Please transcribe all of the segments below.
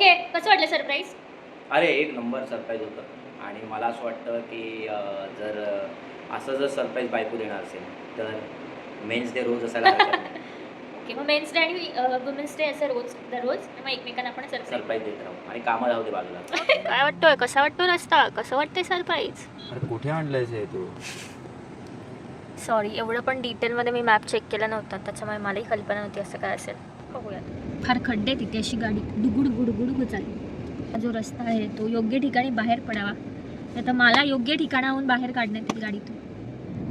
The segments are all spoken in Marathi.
ओके कसं वाटलं सरप्राईज अरे एक नंबर सरप्राईज होतं. आणि मला असं वाटतं की अं, जर अं, असं जर सरप्राईज बायको देणार असेल तर मेन्स डे रोज असायला. ओके मग मेन्स डे आणि वुमेन्स डे असं रोज दररोज मग एकमेकांना आपण सरप्राईज सरप्राईज देत राहू. आणि कामं राहू दे बाजूला. काय वाटतोय? कसा वाटतो रस्ता कसं वाटतंय सरप्राईज अरे कुठे आणलंयस हे तू? सॉरी एवढं पण डिटेलमध्ये मी मॅप चेक केला नव्हता. त्याच्यामुळे मलाही कल्पना नव्हती असं काय असेल. फार खड्डे तिथे अशी गाडी दुगुड गुडगुड चालली हा जो रस्ता आहे तो योग्य ठिकाणी बाहेर पडावा. नाही तर मला योग्य ठिकाणाहून बाहेर काढण्यात येईल गाडीतून.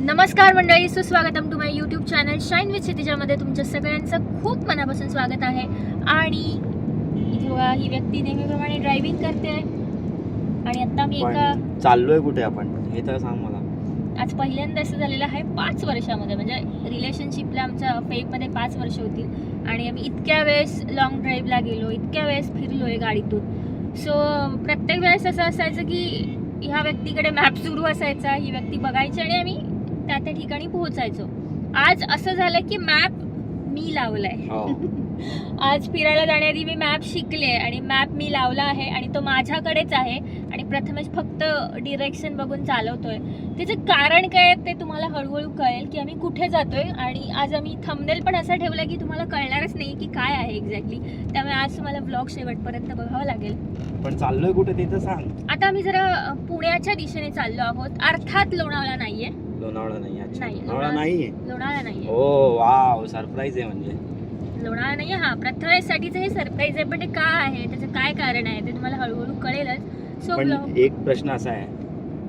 नमस्कार मंडळी सुस्वागतम to my YouTube channel shine with क्षितिजामध्ये तुमच्या सगळ्यांचं खूप मनापासून स्वागत आहे. आणि इथे बघा ही व्यक्ती नेहमीप्रमाणे ड्रायव्हिंग करते. आणि आता मी एका चाललोय कुठे आपण? हे तर सांग मला. आज पहिल्यांदा असं झालेलं आहे पाच वर्षामध्ये. म्हणजे रिलेशनशिपला आमच्या फेकमध्ये पाच वर्ष होतील आणि आम्ही इतक्या वेळेस लॉंग ड्राईव्हला गेलो इतक्या वेळेस फिरलो आहे गाडीतून. सो प्रत्येक वेळेस असं असायचं की ह्या व्यक्तीकडे मॅप सुरू असायचा ही व्यक्ती बघायची आणि आम्ही त्या त्या ठिकाणी पोहोचायचो. आज असं झालं की मॅप मी लावलाय. हो. आज फिरायला जाण्याआधी मी मॅप शिकले आणि मॅप मी लावला आहे आणि तो माझ्याकडेच आहे. आणि प्रथमेश फक्त डिरेक्शन बघून चालवतोय. त्याचं कारण काय आहे ते तुम्हाला हळूहळू कळेल की आम्ही कुठे जातोय आणि आज आम्ही थंबनेल पण असा ठेवला की तुम्हाला कळणारच नाही की काय आहे एक्झॅक्टली त्यामुळे आज तुम्हाला ब्लॉग शेवटपर्यंत बघावं लागेल. पण चाललोय कुठे ते तर सांग. आता आम्ही जरा पुण्याच्या दिशेने चाललो आहोत. अर्थात लोणावळा नाहीये. लोणावळा नाही अच्छा. नाही, लोणावळा नाहीये? लोणावळा नाहीये. ओ वाव सरप्राईज आहे म्हणजे. लोणावळा नाही हा. प्रथमेशसाठीचं हे सरप्राईज आहे पण ते का आहे? त्याचं काय कारण आहे ते तुम्हाला हळूहळू कळेलच. पण एक प्रश्न असा आहे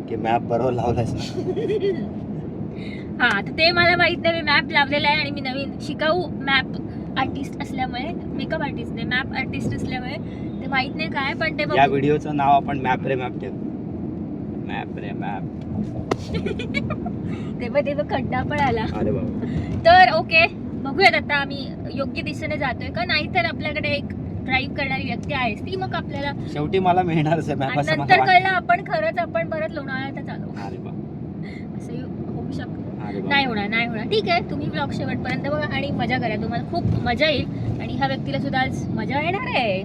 की मॅप बरोबर लावलायस ना? हा तर ते मला माहीत नाही मी मॅप लावलेला आहे आणि मी नवीन शिकाऊ मॅप आर्टिस्ट असल्यामुळे मेकअप आर्टिस्ट नाही मॅप आर्टिस्ट असल्यामुळे ते माहीत नाही काय पण ते या. व्हिडिओचं नाव आपण मॅप रे मॅप ठेव. मॅप रे मॅप ते बघ ते बघ खड्डा पण आला तर ओके बघूयात आता आम्ही योग्य दिशेने जातोय का? नाहीतर आपल्याकडे एक ड्राईव्ह करणारी व्यक्ती आहे ती मग आपल्याला शेवटी मला मिळणारच आहे मॅप आणि असं मला नंतर वाटतं. कळलं आपण खरंच आपण परत लोणावळ्यात चालू अरे बा असंही होऊ शकतं. अरे नाही होणार नाही होणार. ठीक आहे तुम्ही ब्लॉग शेवटपर्यंत बघा आणि मजा करा. तुम्हाला खूप मजा येईल. आणि ह्या व्यक्तीला सुद्धा आज मजा येणार आहे.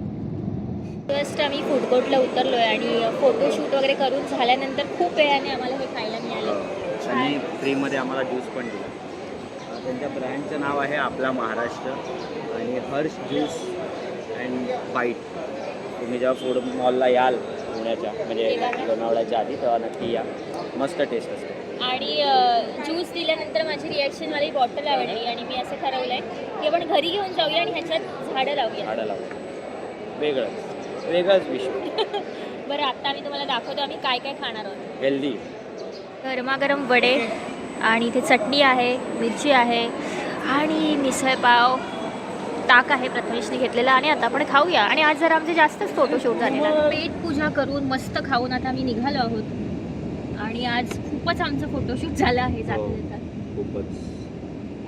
जस्ट आम्ही फूड कोर्टला उतरलोय आणि फोटोशूट वगैरे करून झाल्यानंतर खूप वेळाने आम्हाला हे खायला मिळालं. आणि फ्रीमध्ये आम्हाला ज्यूस पण दिला. अं, त्यांच्या ब्रँडचं नाव आहे आपला महाराष्ट्र. आणि हर्ष ज्यूस अँड बाईट तुम्ही जेव्हा फूड मॉलला याल पुण्याच्या म्हणजे लोणावळ्याच्या आधी तेव्हा नक्की या. मस्त टेस्ट असते. आणि ज्यूस दिल्यानंतर माझी रिॲक्शन वाली बॉटल आवडली आणि मी असं ठरवलंय की आपण घरी घेऊन जाऊया आणि ह्याच्यात झाडं लावूया. झाडं लावून वेगळंच वेगळंच विश्व बरं आता आम्ही तुम्हाला दाखवतो आम्ही काय काय खाणार आहोत. हेल्दी गरमागरम वडे आणि इथे चटणी आहे मिरची आहे आणि मिसळपाव ताक आहे प्रथमेशने घेतलेला आणि आता आपण खाऊया. आणि आज जरा आमचे जास्तच फोटोशूट झालेला. पेट पूजा करून मस्त खाऊन आता आम्ही निघालो आहोत. आणि आज खूपच आमचं फोटोशूट झालं आहे हो. जाता जाता. खूपच.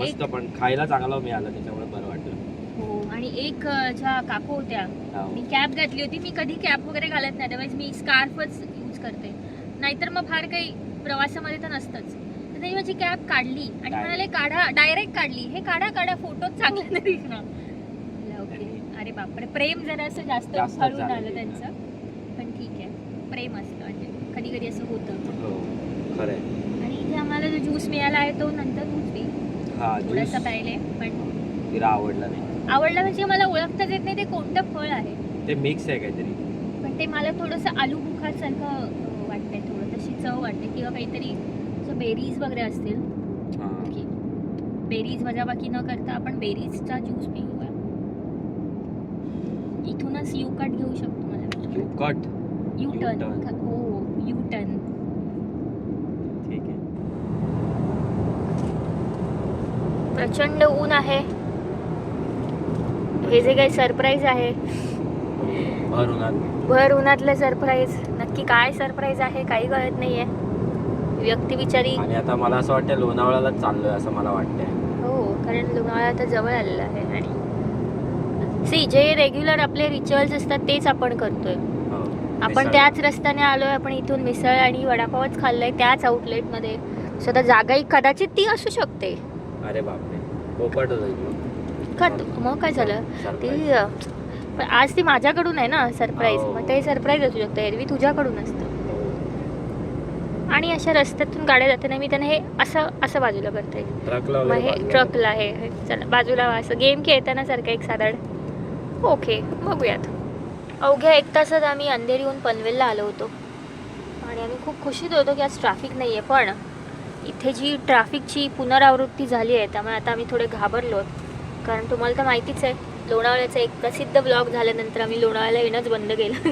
मस्त पण खायला चांगलं मिळालं त्याच्यामुळे बरं वाटलं. हो आणि एक ज्या काकू होत्या हो. मी कॅप घातली होती. मी कधी कॅप वगैरे घालत नाही. अदरवाईज मी स्कार्फच यूज करते. नाहीतर मग फार काही प्रवासामध्ये तर नसतंच. तर त्यांनी माझी कॅप काढली आणि. म्हणाले काढा डायरेक्ट काढली. हे काढा काढा. फोटो चांगला नाही दिसणार. बापरे. प्रेम जरा असं जास्त जास्तच हळून झालं आलं. त्यांचं. पण ठीक आहे. प्रेम असतं. म्हणजे कधी कधी असं होतं. हो. खरं आहे. आणि इथे आम्हाला जो ज्यूस मिळाला आहे तो नंतर दे. हा थोडासा प्यायले पण तिला आवडला नाही. आवडलं म्हणजे मला ओळखताच येत नाही ते कोणतं फळ आहे. ते मिक्स आहे काहीतरी. पण ते मला थोडंसं आलू बुखारसारखं अं, वाटतंय थोडं. तशी चव वाटते. किंवा काहीतरी असं बेरीज वगैरे असतील. हा. की बेरीज वजाबाकी न करता आपण बेरीजचा ज्यूस पिऊया इथूनच यू कट घेऊ शकतो मला यू कट यू टर्न. हो यू टर्न ठीक आहे. प्रचंड ऊन आहे. हे जे काही सरप्राईज आहे. भर उन्हात. भर उन्हातलं सरप्राईज नक्की काय सरप्राईज आहे काही कळत नाहीये. व्यक्ती बिचारी. आणि आता मला असं वाटतं लोणावळ्यालाच चाललोय असं मला वाटतंय. हो कारण लोणावळा आता जवळ आलेला आहे आणि सी जे रेग्युलर आपले रिच्युअल्स असतात तेच आपण करतोय. हो. आपण. त्याच रस्त्याने आलोय आपण इथून मिसळ आणि वडापावच खाल्लाय त्याच आउटलेटमध्ये सो आता जागा कदाचित ती असू शकते. अरे बापरे पोपट मग काय झालं? ती पण आज ती माझ्याकडून आहे ना सरप्राईज हो. मग ते सरप्राईज असू शकतं. एरवी तुझ्याकडून असतं. आणि अशा रस्त्यातून गाड्या जाताना मी त्यांना हे असं असं बाजूला करते. मग हे ट्रकला हे हे चला बाजूला. असं गेम खेळताना सारखं एक साधारण ओके बघूयात. अवघ्या एक तासात आम्ही अंधेरीहून पनवेलला आलो होतो. आणि आम्ही खूप खुशीत होतो की आज ट्रॅफिक नाही आहे पण इथे जी ट्रॅफिकची पुनरावृत्ती झाली आहे त्यामुळे आता आम्ही थोडे घाबरलो आहोत. कारण तुम्हाला तर माहितीच आहे लोणावळ्याचा एक प्रसिद्ध ब्लॉग झाल्यानंतर आम्ही लोणावळ्याला येणंच बंद केलं.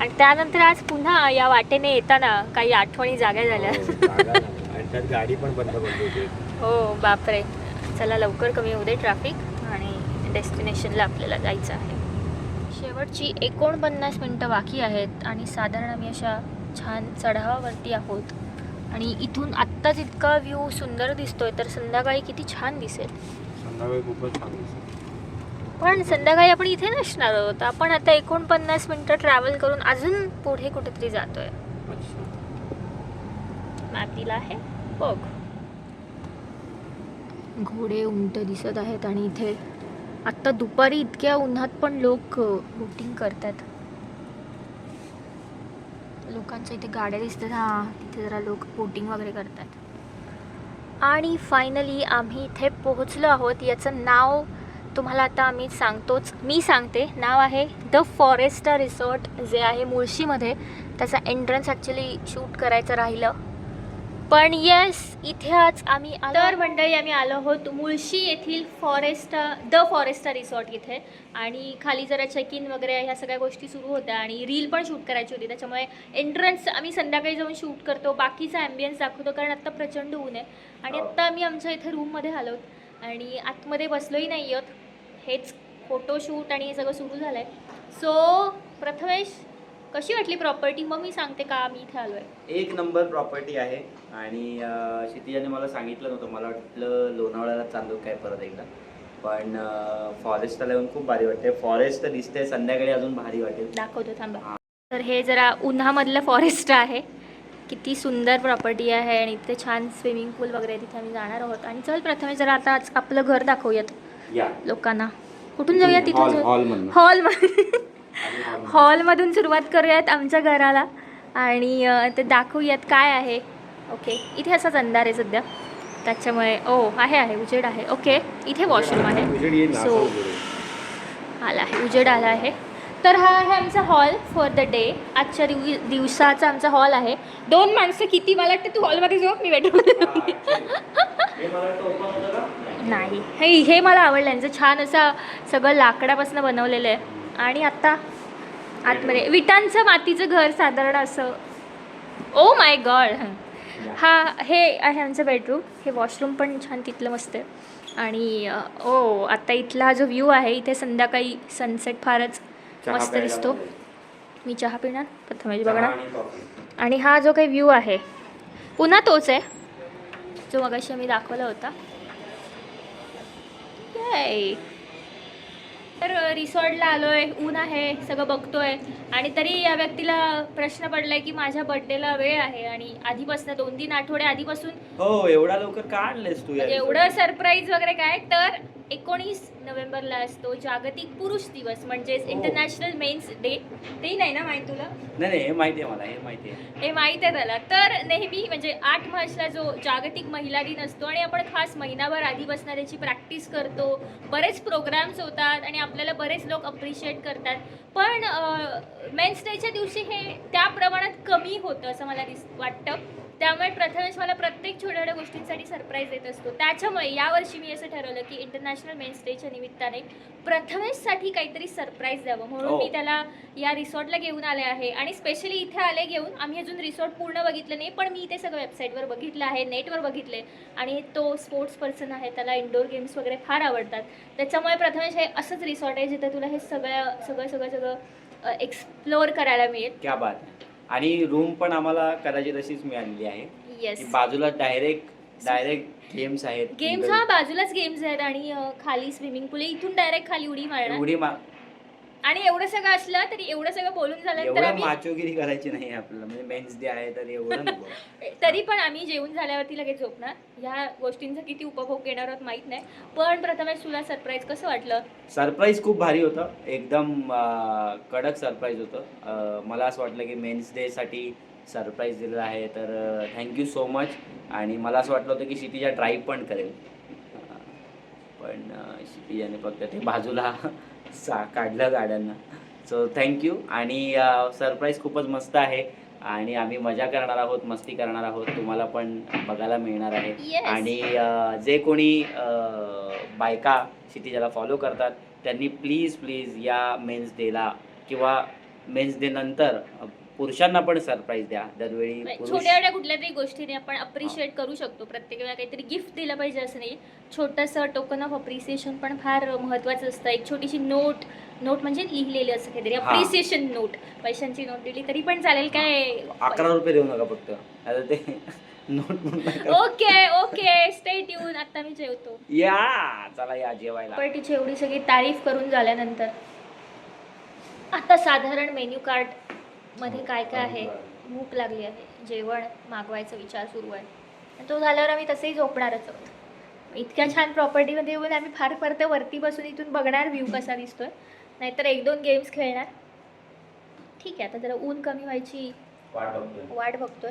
आणि त्यानंतर आज पुन्हा या वाटेने येताना काही आठवणी जाग्या झाल्या. आणि त्यात गाडी पण बंद पडली होती. हो बापरे. चला लवकर कमी होऊ दे ट्रॅफिक डेस्टिनेशनला आपल्याला जायचं आहे. शेवटची एकोणपन्नास मिनटं बाकी आहेत आणि साधारण आम्ही अशा छान चढावावरती आहोत. आणि इथून आत्ताच इतका व्ह्यू सुंदर दिसतोय तर संध्याकाळी किती छान दिसेल. संध्याकाळी खूपच छान दिसत पण संध्याकाळी आपण इथे नसणार आहोत. आपण आता एकोणपन्नास मिनटं ट्रॅव्हल करून अजून पुढे कुठेतरी जातोय. मॅप दिला आहे. बघ. घोडे उंट दिसत आहेत आणि इथे आत्ता दुपारी इतक्या उन्हात पण लोक बोटिंग करतात. लोकांच्या इथे गाड्या दिसतात. हा तिथे जरा लोक बोटिंग वगैरे करतात. आणि फायनली आम्ही इथे पोहोचलो आहोत. याचं नाव तुम्हाला आता आम्ही सांगतोच मी सांगते. नाव आहे द फॉरेस्टा रिसॉर्ट जे आहे मुळशीमध्ये. त्याचा एंट्रन्स ॲक्च्युली शूट करायचं राहिलं. पण येस इथे आज आम्ही आलो- तर मंडळी आम्ही आलो आहोत मुळशी येथील फॉरेस्टा द फॉरेस्टा रिसॉर्ट इथे. आणि खाली जरा चेक इन वगैरे ह्या सगळ्या गोष्टी सुरू होत्या आणि रील पण शूट करायची होती. त्याच्यामुळे एंट्रन्स आम्ही संध्याकाळी जाऊन शूट करतो. बाकीचा ॲम्बियन्स दाखवतो कारण आत्ता प्रचंड ऊन आहे. आणि आत्ता आम्ही आमच्या इथे रूममध्ये आलोत आणि आतमध्ये बसलोही नाही आहोत. हेच फोटोशूट आणि हे सगळं सुरू झालं आहे सो प्रथमेश कशी वाटली प्रॉपर्टी मग मी सांगते का? आम्ही इथे आलो आहे एक नंबर प्रॉपर्टी आहे. आणि अं, क्षितिजाने मला सांगितलं नव्हतं. मला वाटलं लोणावळ्याला चालू काय परत एकदा. पण फॉरेस्टला येऊन खूप भारी वाटते. फॉरेस्ट दिसते संध्याकाळी अजून भारी वाटेल. दाखवतो थांबा. तर हे जरा उन्हामधलं फॉरेस्ट आहे. किती सुंदर प्रॉपर्टी आहे आणि इथे छान स्विमिंग पूल वगैरे आहे. तिथे आम्ही जाणार आहोत. आणि चल प्रथमे जरा आता आज आपलं घर दाखवूयात या. लोकांना. कुठून जाऊया तिथून हॉल हॉलमधनं हॉल हॉलमधून सुरुवात करूयात आमच्या घराला. आणि ते दाखवूयात काय आहे. ओके इथे असाच अंधार आहे सध्या. त्याच्यामुळे ओ आहे आहे उजेड आहे. ओके इथे वॉशरूम आहे. येईल. आला आहे उजेड आला आहे. तर हा आहे आमचा हॉल फॉर द डे. आजच्या दिव दिवसाचा आमचा हॉल आहे. दोन माणसं किती मला वाटतं तू हॉलमध्ये जाऊ मी बेडरूम नाही. हे हे मला आवडलं यांचं छान असं सगळं लाकडापासून बनवलेलं आहे. आणि आता आतमध्ये. विटांचं मातीचं घर साधारण असं. ओ माय गॉड हा हे आहे आमचं बेडरूम हे वॉशरूम पण छान तिथलं मस्त आहे. आणि ओ आता इथला हा जो व्ह्यू आहे इथे संध्याकाळी सनसेट फारच मस्त दिसतो. मी चहा पिणार? प्रथमेश चहा बघणार? आणि हा जो काही व्ह्यू आहे पुन्हा तोच आहे. जो मगाशी आम्ही दाखवला होता. तर रिसॉर्टला आलोय ऊन आहे सगळं बघतोय. आणि तरी या व्यक्तीला प्रश्न पडलाय की माझ्या बर्थडेला वेळ आहे आणि आधीपासून दोन तीन आठवडे आधीपासून हो एवढा लवकर का आणलेस तू म्हणजे एवढं सरप्राईज वगैरे काय? तर एकोणीस नोव्हेंबरला असतो जागतिक पुरुष दिवस म्हणजेच. इंटरनॅशनल मेन्स डे तेही नाही ना माहिती तुला? नाही नाही हे माहिती आहे मला हे माहिती आहे. हे माहीत आहे त्याला. तर नेहमी म्हणजे आठ मार्चला जो जागतिक महिला दिन असतो आणि आपण खास महिनाभर आधीपासून त्याची प्रॅक्टिस करतो बरेच प्रोग्राम्स होतात आणि आपल्याला बरेच लोक अप्रिशिएट करतात. पण मेन्स डेच्या दिवशी हे त्या प्रमाणात कमी होतं असं मला दिस वाटतं. त्यामुळे प्रथमेश मला प्रत्येक छोट्या छोट्या गोष्टींसाठी सरप्राईज देत असतो. त्याच्यामुळे यावर्षी मी असं ठरवलं की इंटरनॅशनल मेन्स डेच्या निमित्ताने प्रथमेशसाठी काहीतरी सरप्राईज द्यावं. म्हणून हो. मी त्याला या रिसॉर्टला घेऊन आले आहे. आणि स्पेशली इथे आले घेऊन आम्ही अजून रिसॉर्ट पूर्ण बघितलं नाही पण मी इथे सगळं वेबसाईटवर बघितलं आहे नेटवर बघितले आणि तो स्पोर्ट्स पर्सन आहे त्याला इंडोर गेम्स वगैरे फार आवडतात. त्याच्यामुळे प्रथमेश हे असंच रिसॉर्ट आहे जिथे तुला हे सगळं सगळं सगळं सगळं एक्सप्लोअर करायला मिळेल. क्या बात आहे. आणि रूम पण आम्हाला कदाचित अशीच मिळालेली आहे. येस की बाजूला डायरेक्ट डायरेक्ट गेम्स आहेत. गेम्स हा बाजूलाच गेम्स आहेत आणि अ, खाली स्विमिंग पूल इथून डायरेक्ट खाली उडी मारणार. उडी मा आणि एवढं सगळं असलं तरी एवढं सगळं बोलून झाल्यानंतर एवढं आम्ही माचोगिरी करायची नाही आपल्याला. म्हणजे मेन्स डे आहे तर एवढं नको. तरी पण आम्ही जेवून झाल्यावरती लगेच झोपणार. ह्या गोष्टींचा किती उपभोग घेणार आहोत माहीत नाही. पण प्रथमेश तुला सरप्राईज कसं वाटलं? सरप्राईज खूप भारी होतं. एकदम अं, कडक सरप्राईज होतं. अं, मला असं वाटलं की मेन्स डेसाठी सरप्राईज दिलेलं आहे. तर थँक्यू सो मच आणि मला असं वाटलं होतं की क्षितिजा ड्राईव्ह पण करेल. अं, पण अं, क्षितिजाने फक्त ते बाजूला सा काढलं गाड्यांना. सो थँक्यू आणि सरप्राईज खूपच मस्त आहे. आणि आम्ही मजा करणार आहोत मस्ती करणार आहोत. तुम्हाला पण बघायला मिळणार आहे. Yes. आणि जे कोणी बायका क्षितिजाला फॉलो करतात त्यांनी प्लीज प्लीज या मेन्स डेला किंवा मेन्स डे नंतर पुरुषांना पण सरप्राईज द्या. दरवेळी पुरुष छोट्या छोट्या कुठल्या तरी गोष्टीने आपण अप्रिशिएट करू शकतो. प्रत्येक वेळा काहीतरी गिफ्ट दिलं पाहिजे असं नाही. छोटंसं टोकन ऑफ अप्रिसिएशन पण फार महत्त्वाचं असतं. एक छोटीशी नोट नोट म्हणजे लिहिलेली असं काहीतरी हा. अप्रिसिएशन नोट पैशांची नोट दिली तरी पण चालेल काय? अकरा रुपये देऊ नका फक्त. आता ते नोट म्हणून नका. Okay okay. स्टे ट्यून आता मी जेवतो. या. चला या जेवायला. पण तिची एवढी सगळी तारीफ करून झाल्यानंतर. आता साधारण मेन्यू कार्ड मध्ये काय काय आहे? भूक लागली आहे. जेवण मागवायचा विचार सुरू आहे. तो झाल्यावर आम्ही तसेही झोपणारच आहोत. इतक्या छान प्रॉपर्टीमध्ये येऊन आम्ही फार फार ते वरती बसून इथून बघणार व्ह्यू कसा दिसतोय. नाहीतर एक दोन गेम्स खेळणार. ठीक आहे आता जरा ऊन कमी व्हायची वाट बघतोय.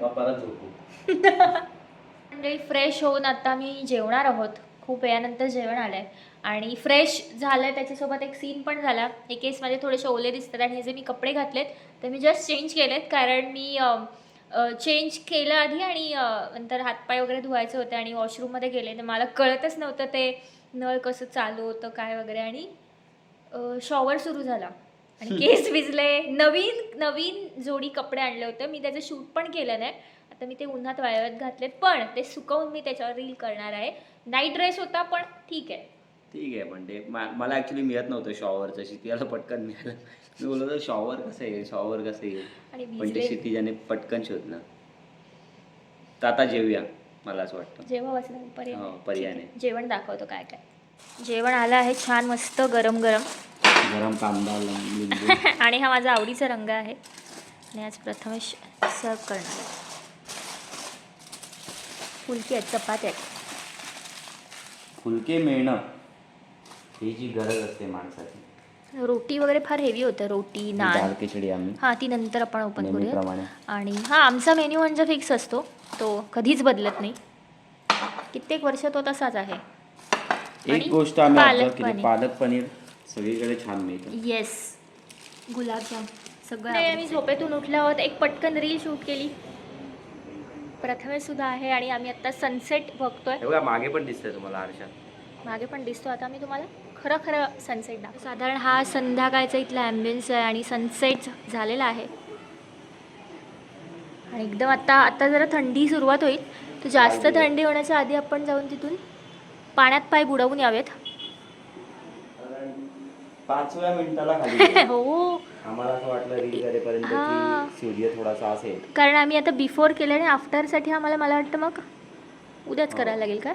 मंडळी फ्रेश होऊन आता मी जेवणार आहोत. खूप वेळानंतर जेवण आलंय. आणि फ्रेश झालंय त्याच्यासोबत एक सीन पण झाला. एक केस माझे थोडेसे ओले दिसतात आणि हे जे मी कपडे घातलेत ते मी जस्ट चेंज केलेत. कारण मी चेंज केलं आधी आणि नंतर हातपाय वगैरे धुवायचे होते आणि वॉशरूममध्ये गेले. तर मला कळतच नव्हतं ते नळ कसं चालू होतं काय वगैरे. आणि शॉवर सुरू झाला. आणि केस विजले नवीन नवीन जोडी कपडे आणले होते. मी त्याचं शूट पण केलं नाही. आता मी ते उन्हात वाळवत घातलेत. पण ते सुकवून मी त्याच्यावर रील करणार आहे. नाईट ड्रेस होता पण ठीक आहे. ठीक आहे पण ते मला ॲक्च्युली मिळत नव्हतं शॉवरचं क्षितिजाला पटकन मिळालं. मी बोललो होतो शॉवर कसं येईल? शॉवर कसं येईल? आणि पण ते क्षितिजाने पटकन शोधलं. तर आता जेवूया मला असं वाटतं. जेव्हा पर्याय हो. जेवण दाखवतो काय काय. जेवण आलं आहे छान मस्त गरम गरम. गरम कांदा आणि हा माझा आवडीचा रंग आहे. आणि आज प्रथमेश सर्व करणार फुलकी आहेत चपात्या आहेत. फुलके मिळणं. ही जी गरज असते माणसाची. रोटी वगैरे फार हेवी होतं. रोटी दाल नान. खिचडी आम्ही. हां ती नंतर आपण ओपन करूया नेहमीप्रमाणे आणि हा आमचा मेन्यू म्हणजे फिक्स असतो. तो कधीच बदलत नाही. कित्येक वर्ष तो तसाच आहे. आणि एक गोष्ट आम्ही पालक केली पनीर. पालक पनीर सगळीकडे छान मिळतं. येस गुलाबजाम सगळं आम्ही झोपेतून उठल्या आहोत एक पटकन रील शूट केली. प्रथमेश सुद्धा आहे आणि आम्ही आता सनसेट बघतोय. हे बघा मागे पण दिसतंय तुम्हाला आरशात. मागे पण दिसतो. आता मी तुम्हाला खरं खरं सनसेट दाखव साधारण हा संध्याकाळचा इथला ॲम्बियन्स आहे आणि सनसेट झालेला आहे. आणि एकदम आता आता जरा थंडी सुरुवात होईल. तर जास्त थंडी होण्याच्या आधी आपण जाऊन तिथून पाण्यात पाय बुडवून यावेत. पाचव्या मिनिटाला. हो. आम्हाला असं वाटलं रील करेपर्यंत हा. की सूर्य थोडासा असेल. कारण आम्ही आता बिफोर केलं आणि आफ्टरसाठी आम्हाला मला वाटतं मग उद्याच करायला लागेल का?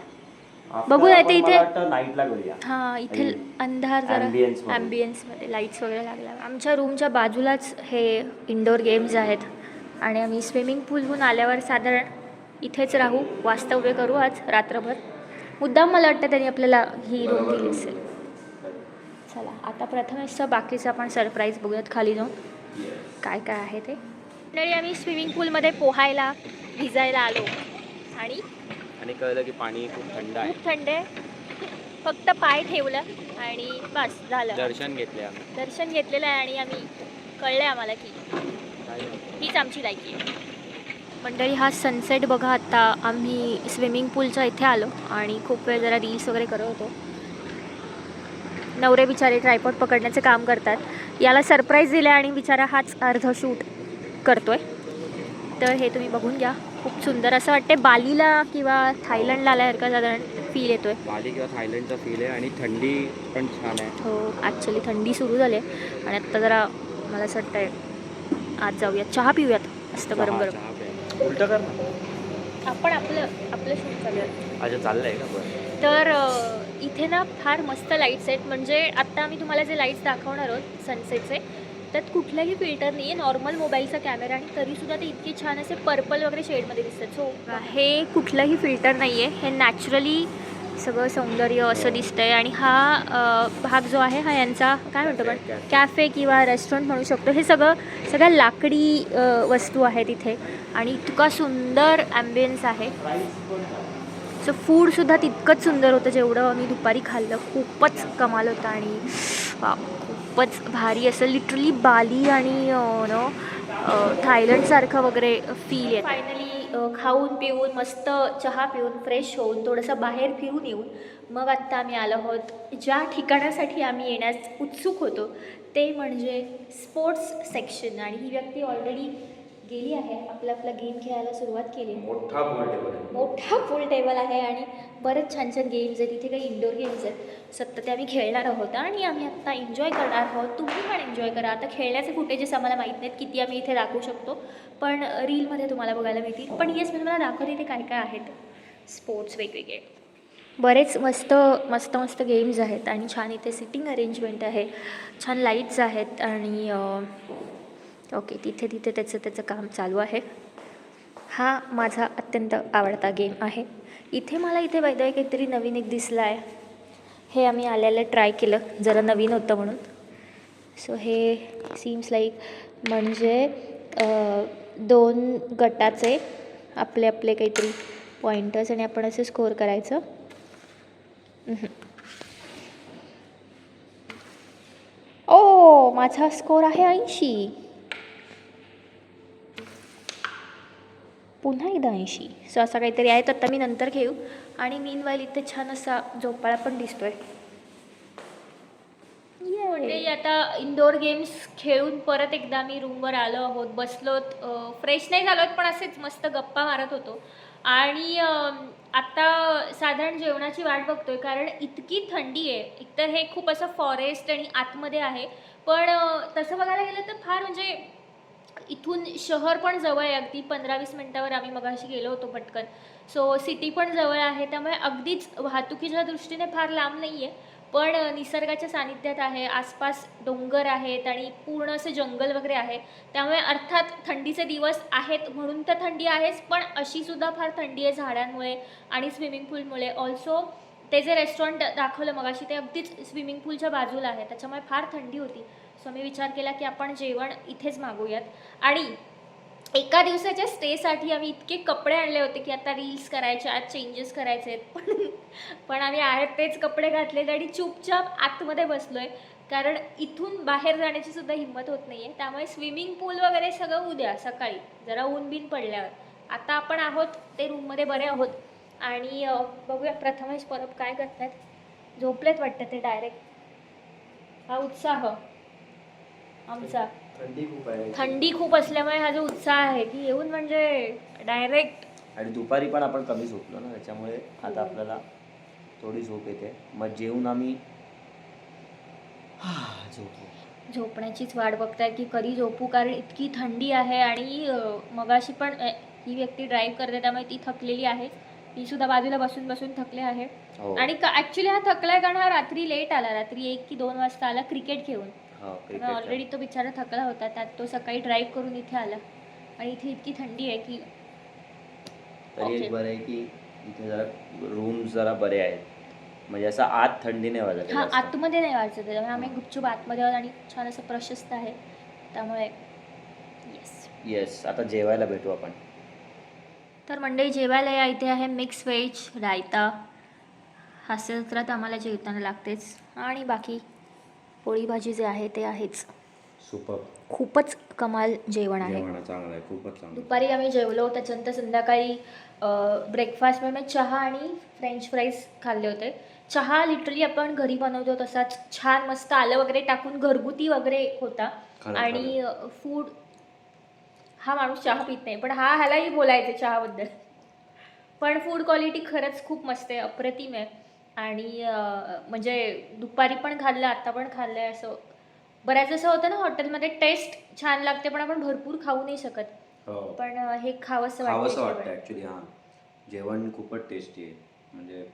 After बघू नाही आपण ते मला इथे- वाटतं नाईटला करूया हां इथे अंधार जरा. ॲम्बियन्समध्ये लाईट्स वगैरे लागल्या. आमच्या रूमच्या बाजूलाच हे इंडोर गेम्स आहेत. आणि आम्ही स्विमिंग पूलहून आल्यावर साधारण इथेच राहू. वास्तव्य करू आज रात्रभर. मुद्दाम मला वाटतं त्यांनी आपल्याला ही रूम दिली असेल. चला आता प्रथमेशचा बाकीचा आपण सरप्राईज बघूयात खाली जाऊन. काय काय आहे ते. मंडळी आम्ही स्विमिंग पूलमध्ये पोहायला भिजायला आलो. आणि आणि कळलं की पाणी खूप थंड आहे. खूप थंड आहे. फक्त पाय ठेवलं आणि बस झालं. दर्शन घेतले आम्ही. दर्शन घेतलेलं आहे आणि आम्ही कळलं आम्हाला की हीच आमची लायकी आहे. मंडळी हा सनसेट बघा आत्ता आम्ही स्विमिंग पूलच्या इथे आलो आणि खूप वेळ जरा रील्स वगैरे करत होतो. नवरे बिचारे ट्रायपॉड पकडण्याचं काम करतात. याला सरप्राईज दिलं आणि बिचारा हाच अर्ध शूट करतोय. तर हे तुम्ही बघून घ्या. खूप सुंदर असं वाटते बालीला किंवा थायलंडला आल्यासारखं साधारण फील येतोय. बाली किंवा थायलंडचा फील आहे आणि थंडी पण छान आहे. हो ॲक्च्युली थंडी सुरू झाली आहे. आणि आत्ता जरा मला असं वाटतंय आज जाऊयात. चहा पिऊयात. मस्त गरम गरम. उलटं कर आपण आपलं आपलं शूट चालूयात. अच्छा चाललंय का? तर इथे ना फार मस्त लाईट्स आहेत म्हणजे आत्ता आम्ही तुम्हाला जे लाईट्स दाखवणार आहोत सनसेटचे त्यात कुठलाही फिल्टर नाही आहे नॉर्मल मोबाईलचा कॅमेरा आणि तरीसुद्धा ते इतके छान असे पर्पल वगैरे शेडमध्ये दिसतात. सो हे कुठलंही फिल्टर नाही आहे हे नॅचरली सगळं सौंदर्य असं दिसतंय. आणि हा भाग जो आहे हा यांचा काय म्हणतो पण. कॅफे किंवा रेस्टॉरंट म्हणू शकतो. हे सगळं सगळ्या लाकडी वस्तू आहेत इथे. आणि इतका सुंदर ॲम्बियन्स आहे. सो फूडसुद्धा तितकंच सुंदर होतं जेवढं मी दुपारी खाल्लं. खूपच कमाल होतं आणि खूपच भारी असं लिटरली बाली आणि नो थायलंडसारखं वगैरे फील येतं. फायनली खाऊन पिऊन मस्त चहा पिऊन फ्रेश होऊन थोडंसं बाहेर फिरून येऊन मग आत्ता आम्ही आलो आहोत. ज्या ठिकाणासाठी आम्ही येण्यास उत्सुक होतो ते म्हणजे स्पोर्ट्स सेक्शन आणि ही व्यक्ती ऑलरेडी गेली आहे आपला आपला गेम खेळायला सुरुवात केली. आहे मोठा बोल टेबल मोठा फुल टेबल आहे आणि बरेच छान छान गेम्स आहेत. इथे काही इंडोर गेम्स आहेत. सतत ते आम्ही खेळणार आहोत आणि आम्ही आत्ता एन्जॉय करणार आहोत. तुम्ही पण एन्जॉय करा. आता खेळण्याचे फुटेजेस आम्हाला माहीत नाहीत किती आम्ही इथे दाखवू शकतो. पण रीलमध्ये तुम्हाला बघायला मिळतील. पण येस मी तुम्हाला दाखवते इथे काय काय आहेत. स्पोर्ट्स वेगवेगळे. बरेच मस्त मस्त मस्त गेम्स आहेत आणि छान इथे सिटिंग अरेंजमेंट आहे. छान लाईट्स आहेत आणि ओके तिथे तिथे त्याचं त्याचं काम चालू आहे. हा माझा अत्यंत आवडता गेम आहे. इथे मला इथे वैद्य काहीतरी नवीन एक दिसला आहे हे आम्ही आल्याला ट्राय केलं. जरा नवीन होतं म्हणून. सो हे सीम्स लाईक म्हणजे दोन गटाचे आपले आपले काहीतरी पॉईंटर्स आणि आपण असे स्कोर करायचं. ओ oh, माझा स्कोर आहे ऐंशी. पुन्हा एकदा ऐंशी. सो असा काहीतरी आहे. तर आता मी नंतर घेऊ. आणि मीन वाईल इथे छान असा झोपाळा पण दिसतोय. म्हणजे आता इंडोर गेम्स खेळून परत एकदा मी रूमवर आलो आहोत. बसलोत. फ्रेश नाही झालोत पण असेच मस्त गप्पा मारत होतो. आणि आत्ता आता साधारण जेवणाची वाट बघतोय कारण इतकी थंडी आहे. एकतर हे खूप असं फॉरेस्ट आणि आतमध्ये आहे. पण तसं बघायला गेलं तर फार म्हणजे इथून शहर पण जवळ आहे. अगदी पंधरा वीस मिनटावर आम्ही मगाशी गेलो होतो पटकन. सो सिटी पण जवळ आहे. त्यामुळे अगदीच वाहतुकीच्या दृष्टीने फार लांब नाही आहे पण निसर्गाच्या सानिध्यात आहे. आसपास डोंगर आहेत आणि पूर्ण असं जंगल वगैरे आहे. त्यामुळे अर्थात थंडीचे दिवस आहेत म्हणून तर थंडी आहेच पण अशीसुद्धा फार थंडी आहे झाडांमुळे आणि स्विमिंग पूलमुळे. ऑल्सो ते जे रेस्टॉरंट दाखवलं मगाशी ते अगदीच स्विमिंग पूलच्या बाजूला आहे. त्याच्यामुळे फार थंडी होती. सो मी विचार केला की आपण जेवण इथेच मागूयात. आणि एका दिवसाच्या स्टेसाठी आम्ही इतके कपडे आणले होते की आता रील्स करायचे आज चेंजेस करायचे आहेत पण पण आम्ही आहेत तेच कपडे घातलेत आणि चुपचाप आतमध्ये बसलो आहे कारण इथून बाहेर जाण्याची सुद्धा हिंमत होत नाही आहे त्यामुळे स्विमिंग पूल वगैरे सगळं उद्या सकाळी. जरा ऊन बिन पडल्यावर. आता आपण आहोत ते रूममध्ये बरे आहोत. आणि बघूया प्रथमेश परब काय करतात झोपलेत वाटतं ते डायरेक्ट हा उत्साह. आमचा. थंडी खूप आहे. थंडी खूप असल्यामुळे हा जो उत्साह आहे की येऊन म्हणजे डायरेक्ट आणि दुपारी पण आपण कमी झोपलो ना त्याच्यामुळे आता आपल्याला थोडी झोप येते. मग जेवून आम्ही झोपू. झोपण्याचीच वाट बघताय की कधी झोपू? कारण इतकी थंडी आहे आणि मगाशी पण ही व्यक्ती ड्राईव्ह करते त्यामुळे ती थकलेली आहे. ती सुद्धा बाजूला बसून बसून थकले आहे. हो. आणि ऍक्च्युली हा थकलाय कारण हा रात्री लेट आला. रात्री एक की दोन वाजता आला क्रिकेट खेळून. हो ऑलरेडी क्रिकेट तो बिचारा थकला होता त्यात तो सकाळी ड्राईव्ह करून इथे आला. आणि इथे इतकी थंडी आहे की तरी. एक बरं आहे की इथे जरा रूम जरा बरे आहेत. म्हणजे असं आत थंडी नाही वाजत हा. आतमध्ये नाही वाढचं त्याच्यामुळे आम्ही गुपचूप आतमध्ये आहोत आणि छान असं प्रशस्त आहे. त्यामुळे येस येस आता जेवायला भेटू आपण. तर मंडळी जेवायला या इथे आहे मिक्स व्हेज रायता. हास्यसत्रात आम्हाला जेवताना लागतेच. आणि बाकी पोळी भाजी जे आहे ते आहेच. सुपर. खूपच कमाल जेवण आहे. जेवण चांगलं आहे खूपच चांगलं दुपारी आम्ही जेवलो त्याच्यानंतर संध्याकाळी ब्रेकफास्टमध्ये मी चहा आणि फ्रेंच फ्राईज खाल्ले होते. चहा लिटरली आपण घरी बनवतो तसाच छान मस्त आलं वगैरे टाकून घरगुती वगैरे होता. खरं, आणि फूड हा माणूस चहा पित नाही पण हा ह्यालाही बोलायचं चहाबद्दल. पण फूड क्वालिटी खरंच खूप मस्त आहे अप्रतिम आहे. आणि म्हणजे दुपारी पण खाल्लं आता पण खाल्लं आहे असं. बऱ्याच असं होतं ना हॉटेलमध्ये टेस्ट छान लागते पण आपण भरपूर खाऊ नाही शकत. हो. पण हे खावंसं खावंसं वाटतं ॲक्च्युली हां. जेवण खूपच टेस्टी आहे. म्हणजे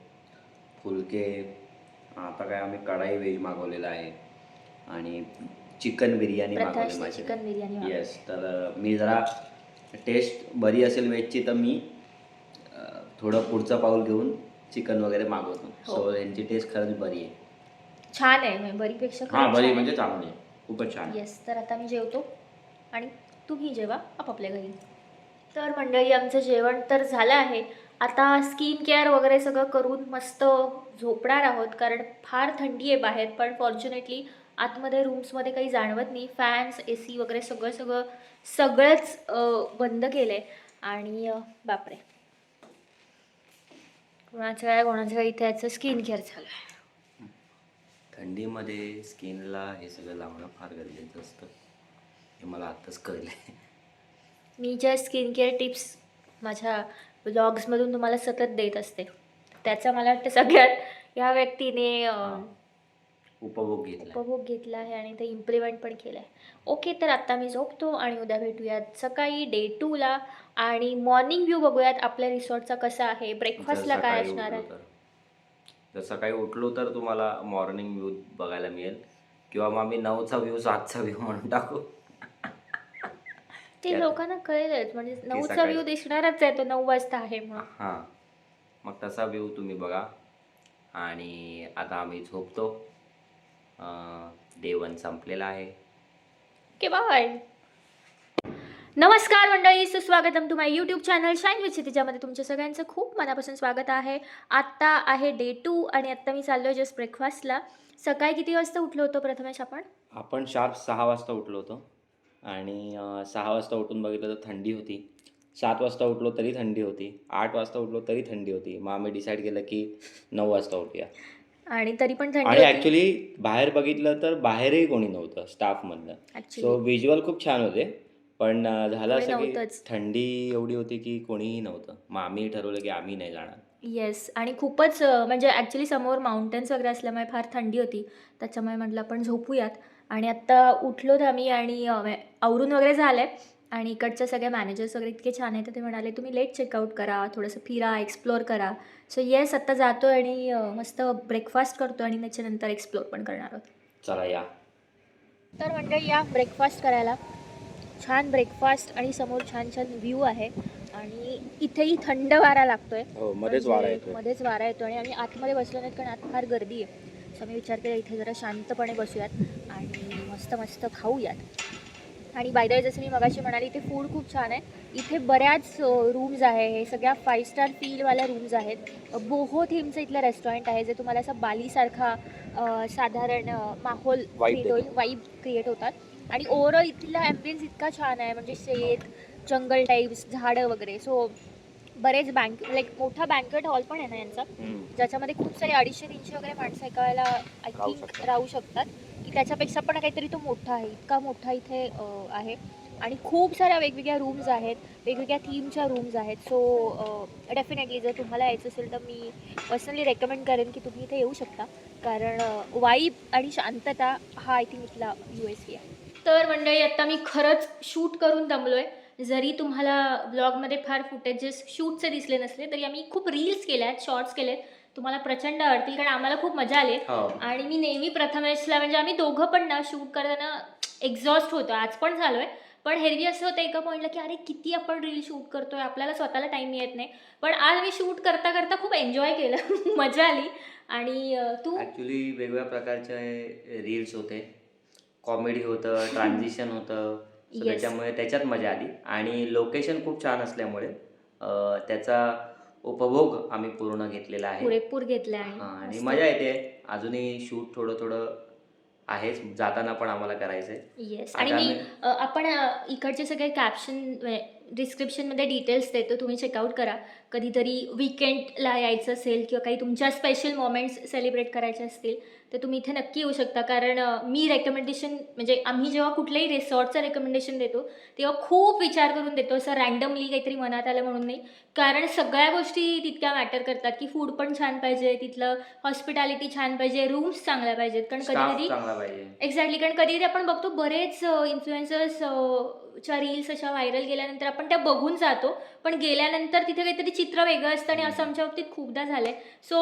फुलके आता काय आम्ही कढाई व्हेज मागवलेला आहे. आणि चिकन बिर्याणी मागवली प्रथाशने माझी चिकन बिर्याणी. येस तर मी जरा टेस्ट बरी असेल व्हेजची तर मी थोडं पुढचं पाऊल घेऊन चिकन वगैरे मागवतो. हो. सो यांची टेस्ट खरंच बरी आहे. छान आहे म्हणजे बरीपेक्षा हां खरंच बरी छान म्हणजे चांगली आहे. खूपच छान आहे. येस तर आता मी जेवतो आणि तुम्ही जेवा आपापल्या घरी. तर मंडळी आमचं जेवण तर झालं आहे. आता स्किन केअर वगैरे सगळं करून मस्त झोपणार आहोत कारण फार थंडी आहे बाहेर पण फॉर्च्युनेटली आतमध्ये रूम्समध्ये काही जाणवत नाही. फॅन्स ए सी वगैरे सगळं सगळं सगळंच अं, बंद केलं आहे आणि अं, बापरे. कोणाचं काय कोणाचं काय इथे याचं स्किन केअर झालं आहे थंडीमध्ये स्किनला हे सगळं लावणं फार गरजेचं असतं. हे मला आत्ताच कळलं मी ज्या स्किन केअर टिप्स माझ्या ब्लॉग्समधून तुम्हाला सतत देत असते त्याचा मला वाटतं सगळ्यात या व्यक्तीने अं, उपभोग घेतला उपभोग घेतला आहे आणि ते इम्प्लिमेंट पण केलं आहे ओके तर आता मी झोपतो आणि उद्या भेटूयात सकाळी डे टूला आणि मॉर्निंग व्ह्यू बघूयात आपल्या रिसॉर्टचा कसा आहे. जर ब्रेकफास्टला काय सकाळी असणार उठलो आहे? तर. जर सकाळी उठलो तर तुम्हाला मॉर्निंग व्ह्यू बघायला मिळेल. किंवा मग आम्ही नऊचा व्ह्यू सातचा व्ह्यू म्हणून टाकू. ते लोकांना कळेलच. म्हणजे नऊचा सकाळी- व्ह्यू दिसणारच आहे तो नऊ वाजता आहे म्हणून. हां. मग तसा व्ह्यू तुम्ही बघा. आणि आता आम्ही झोपतो. डे वन संपलेला आहे. Okay bye. नमस्कार मंडळी सुस्वागतम my YouTube channel shine with तिच्यामध्ये तुमच्या सगळ्यांचं खूप मनापासून स्वागत आहे. आत्ता आहे डे टू आणि आत्ता मी चाललो जस्ट ब्रेकफास्टला सकाळी किती वाजता उठलो होतो प्रथमेश आपण? आपण शार्प सहा वाजता उठलो होतो. आणि सहा वाजता उठून बघितलं तर थंडी होती. सात वाजता उठलो तरी थंडी होती. आठ वाजता उठलो तरी थंडी होती. मग आम्ही डिसाईड केलं की नऊ वाजता उठूया. आणि तरी पण थंडी आणि होती. ॲक्च्युली बाहेर बघितलं तर बाहेरही कोणी नव्हतं स्टाफमधलं सो ॲक्च्युली व्हिज्युअल खूप छान होते. पण अं, झालं कोणी असं की नव्हतंच. थंडी एवढी होती की कोणीही नव्हतं. मग आम्ही ठरवलं की आम्ही नाही जाणार. येस आणि खूपच अं, म्हणजे ॲक्च्युली समोर माउंटन्स वगैरे असल्यामुळे फार थंडी होती. त्याच्यामुळे म्हटलं आपण झोपूयात. आणि आत्ता उठलोत आम्ही आणि अं, म्हणजे आवरून वगैरे झालं. आहे आणि इकडच्या सगळ्या मॅनेजर्स वगैरे इतके छान आहेत ते म्हणाले तुम्ही लेट चेकआउट करा थोडंसं फिरा एक्सप्लोअर करा. सो येस आत्ता जातो आणि मस्त ब्रेकफास्ट करतो आणि त्याच्यानंतर एक्सप्लोअर पण करणार आहोत. चला या. तर मंडळी या ब्रेकफास्ट करायला. छान ब्रेकफास्ट आणि समोर छान छान व्ह्यू आहे आणि इथेही थंड वारा लागतोय. हो म्हणजे मध्येच वारा येतो आणि आम्ही आतमध्ये बसलो नाहीत कारण आत फार गर्दी आहे. सो मी विचार केला इथे जरा शांतपणे बसूयात आणि मस्त मस्त खाऊयात. आणि बाय द जसं मी मगाशी म्हणाली इथे फूड खूप छान आहे. इथे बऱ्याच रूम्स आहे. हे सगळ्या फाईव्ह स्टार फीलवाल्या रूम्स आहेत. बोहो थीमचं इथलं रेस्टॉरंट आहे जे तुम्हाला असं बालीसारखा साधारण माहोल क्रिएट. होईल वाईब क्रिएट होतात. आणि ओव्हरऑल इथला ॲम्बियन्स इतका छान आहे. म्हणजे शेत जंगल टाईप्स झाडं वगैरे. सो बरेच बँक लाईक मोठा बँकेट हॉल पण आहे ना यांचा. ज्याच्यामध्ये खूप सारे अडीचशे तीनशे वगैरे माणसं एका वेळेला आय थिंक. राहू शकतात. की त्याच्यापेक्षा पण काहीतरी तो मोठा आहे इतका मोठा इथे आहे. आणि खूप साऱ्या वेगवेगळ्या रूम्स आहेत वेगवेगळ्या थीमच्या रूम्स आहेत. सो डेफिनेटली जर तुम्हाला यायचं असेल तर मी पर्सनली रेकमेंड करेन की तुम्ही इथे येऊ शकता. कारण वाईब आणि शांतता हा आय थिंक इथला यू एस पी आहे. तर मंडळी आत्ता मी खरंच शूट करून दमलो आहे जरी तुम्हाला ब्लॉगमध्ये फार फुटेजेस शूटचे दिसले नसले तरी आम्ही खूप रील्स केल्या आहेत शॉर्ट्स केले आहेत तुम्हाला प्रचंड आवडतील कारण आम्हाला खूप मजा आली. हो. आणि मी नेहमी प्रथमेशला म्हणजे आम्ही दोघं पण ना शूट करताना एक्झॉस्ट होतो. आज पण झालोय. पण हेरवी असं होतं एका पॉईंटला की अरे किती आपण रील शूट करतोय? आपल्याला स्वतःला टाईम मिळत नाही. पण आज मी शूट करता करता खूप एन्जॉय केलं. मजा आली. आणि अं, तू? ॲक्च्युली वेगवेगळ्या प्रकारचे रील्स होते. कॉमेडी होतं ट्रान्झिशन होतं. So Yes. त्याच्यामुळे त्याच्यात मजा आली. आणि लोकेशन खूप छान असल्यामुळे अं, त्याचा उपभोग आम्ही पूर्ण घेतलेला आहे. पुरेपूर घेतलं हा, आणि. मजा येते. अजूनही शूट थोडं थोडं आहेच. जाताना पण आम्हाला करायचंय. येस आता आणि मी आम्ही- अ, आपण अ, इकडचे सगळे कॅप्शन डिस्क्रिप्शनमध्ये डिटेल्स देतो. तुम्ही चेकआउट करा. कधीतरी विकेंडला यायचं असेल किंवा काही तुमच्या स्पेशल मोमेंट्स सेलिब्रेट करायचे असतील तर तुम्ही इथे नक्की येऊ शकता. कारण मी रेकमेंडेशन म्हणजे आम्ही जेव्हा कुठल्याही रिसॉर्टचं रेकमेंडेशन देतो तेव्हा खूप विचार करून देतो. असं रँडमली काहीतरी मनात आलं म्हणून नाही. कारण सगळ्या गोष्टी तितक्या मॅटर करतात की फूड पण छान पाहिजे तिथलं हॉस्पिटॅलिटी छान पाहिजे रूम्स चांगल्या पाहिजेत. कारण कधी स्टाफ कधी चांगला पाहिजे. एक्झॅक्टली कारण कधी कधी आपण बघतो बरेच इन्फ्लुएन्सर्स च्या रील्स अशा व्हायरल गेल्यानंतर आपण त्या बघून जातो. पण गेल्यानंतर तिथे काहीतरी चित्र वेगळं असतं आणि असं आमच्या बाबतीत खूपदा झालंय. सो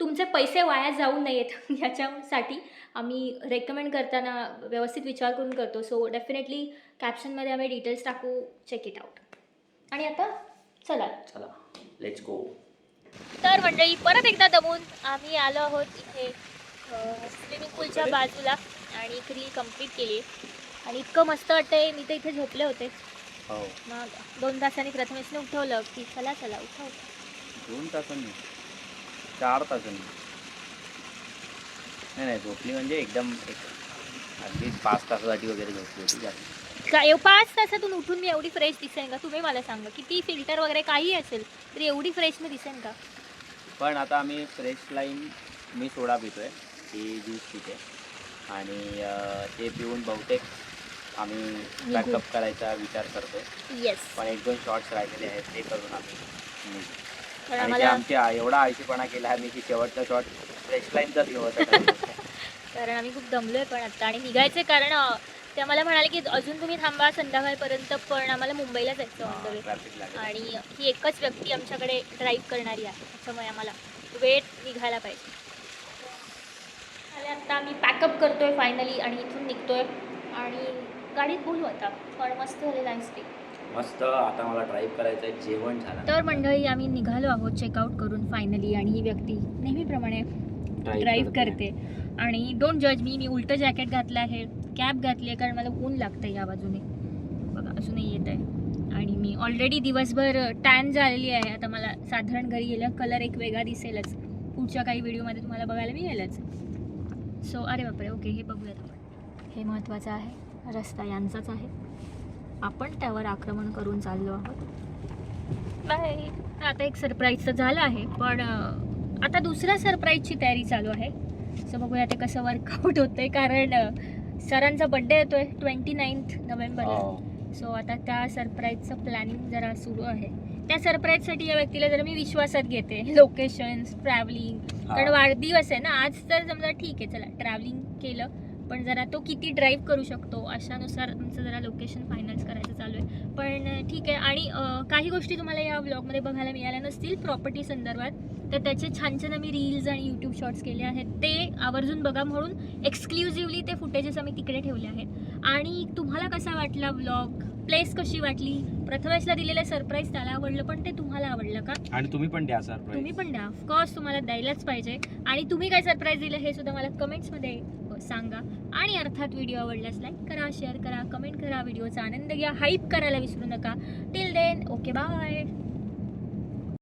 तुमचे पैसे वाया जाऊ नयेत. याच्यासाठी आम्ही रेकमेंड करताना व्यवस्थित विचार करून करतो. सो डेफिनेटली कॅप्शनमध्ये आम्ही डिटेल्स टाकू. चेक इट आउट आणि आता चला. चला. लेट्स गो तर मंडळी परत एकदा दमून आम्ही आलो आहोत इथे स्विमिंग पूलच्या बाजूला. आणि एक रील कंप्लीट केली. आणि इतकं मस्त वाटतंय. मी तर इथे झोपले होते. मग दोन तासांनी प्रथमेशने उठवलं की चला चला उठा उठा दोन तासांनी? चार तासांनी. नाही नाही झोपली म्हणजे एकदम एक अगदी पाच तासासाठी वगैरे झोपली होती जास्त. का एव पाच तासातून उठून मी एवढी फ्रेश दिसेन का? तुम्ही मला सांगा किती फिल्टर वगैरे काही असेल तरी एवढी फ्रेश मी दिसेन का? पण आता आम्ही फ्रेश लाईन मी सोडा पितोय ती ज्यूस पिते. आणि अं, ते पिऊन बहुतेक आम्ही. बॅकअप करायचा विचार करतोय येस पण एक दोन शॉर्ट्स राहिलेले आहेत ते करून आम्ही निघू. कारण आणि ते आम्हाला आमची आ- एवढा आळशीपणा केला आम्ही की शेवटचा शॉट फ्रेश लाईनचाच घेऊ असं ठरवलं. कारण आम्ही खूप दमलोय पण आता आणि निघायचे कारण ते आम्हाला म्हणाले की अजून तुम्ही थांबा संध्याकाळपर्यंत पण आम्हाला मुंबईला जायचं ऑन आणि ही एकच व्यक्ती आमच्याकडे ड्राईव्ह करणारी आहे त्याच्यामुळे आम्हाला वेळ निघायला पाहिजे आता आम्ही पॅकअप करतोय फायनली आणि इथून निघतोय आणि गाडीत बोलू आता पण मस्त झालेला आहे मस्त आता मला ड्राईव्ह करायचं आहे जेवण झालं. तर मंडळी आम्ही निघालो आहोत चेकआउट करून फायनली आणि ही व्यक्ती नेहमीप्रमाणे ड्राईव्ह करते आणि डोंट जज मी मी उलटं जॅकेट घातलं आहे कॅप घातली आहे कारण मला ऊन लागतं या बाजूने. बघा अजूनही येत आहे आणि मी ऑलरेडी दिवसभर टॅन झालेली आहे. आता मला साधारण घरी गेलं कलर एक वेगळा दिसेलच. पुढच्या काही व्हिडिओमध्ये तुम्हाला बघायला मिळेलच. सो अरे बापरे ओके हे बघूयात आपण. हे महत्त्वाचं आहे. रस्ता यांचाच आहे. आपण त्यावर आक्रमण करून चाललो आहोत. बाय. आता एक सरप्राईज तर झालं आहे पण आता दुसऱ्या सरप्राईजची तयारी चालू आहे. सो बघूया ते कसं वर्कआउट होतंय कारण अं, सरांचा बड्डे येतोय ट्वेंटी नाईन्थ नोव्हेंबरला. सो आता त्या सरप्राईजचं प्लॅनिंग जरा सुरू आहे. त्या सरप्राईजसाठी या व्यक्तीला जरा मी विश्वासात घेते. लोकेशन्स ट्रॅव्हलिंग कारण वाढदिवस आहे ना आज तर समजा ठीक आहे चला ट्रॅव्हलिंग केलं. पण जरा तो किती ड्राईव्ह करू शकतो अशानुसार आमचं जरा लोकेशन फायनल्स करायचं चालू आहे. पण ठीक आहे. आणि काही गोष्टी तुम्हाला या ब्लॉगमध्ये बघायला मिळाल्या नसतील प्रॉपर्टी संदर्भात तर त्याचे छान छान आम्ही रील्स आणि यूट्यूब शॉर्ट्स केले आहेत. ते आवर्जून बघा म्हणून एक्सक्लुझिव्हली ते फुटेजेस आम्ही तिकडे ठेवले आहेत. आणि तुम्हाला कसा वाटला ब्लॉग प्लेस कशी वाटली? प्रथमेशला दिलेलं सरप्राईज त्याला आवडलं पण ते तुम्हाला आवडलं का? आणि तुम्ही पण द्या सर तुम्ही पण द्या. ऑफकोर्स तुम्हाला द्यायलाच पाहिजे. आणि तुम्ही काय सरप्राईज दिलं हे सुद्धा मला कमेंट्समध्ये सांगा. आणि अर्थात व्हिडिओ आवडल्यास लाईक करा शेअर करा कमेंट करा व्हिडिओचा आनंद घ्या हाईप करायला विसरू नका. Till then okay bye